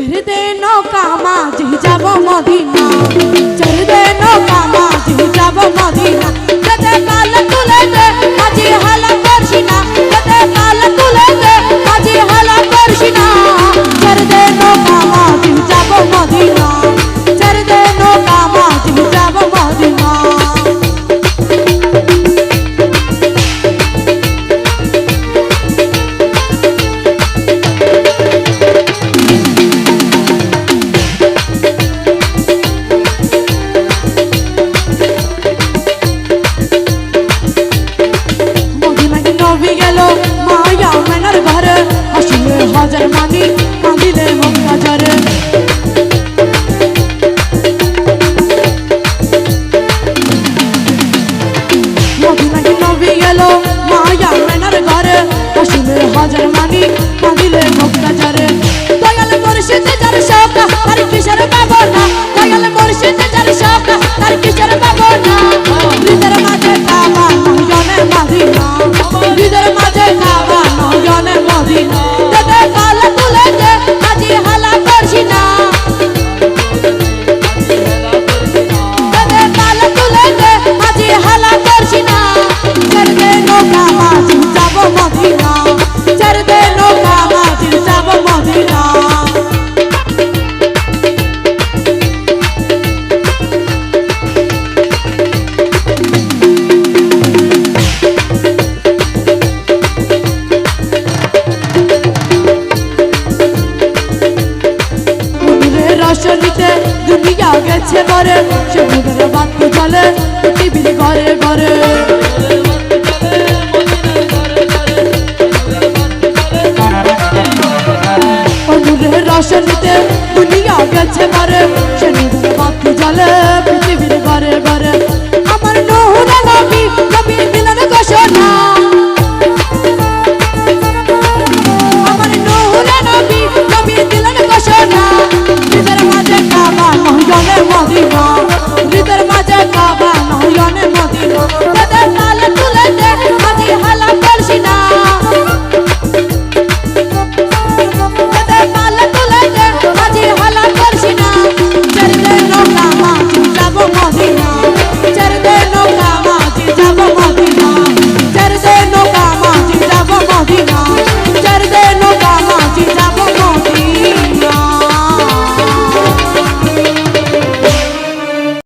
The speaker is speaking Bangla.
চরদে নৌকা মাঝি যাব মদিনা। চরদে নৌকা মাঝি যাব Shut up, my boy. আছে মরে সে নূরের বাতি জ্বলে টিভির ঘরে। ঘরে ও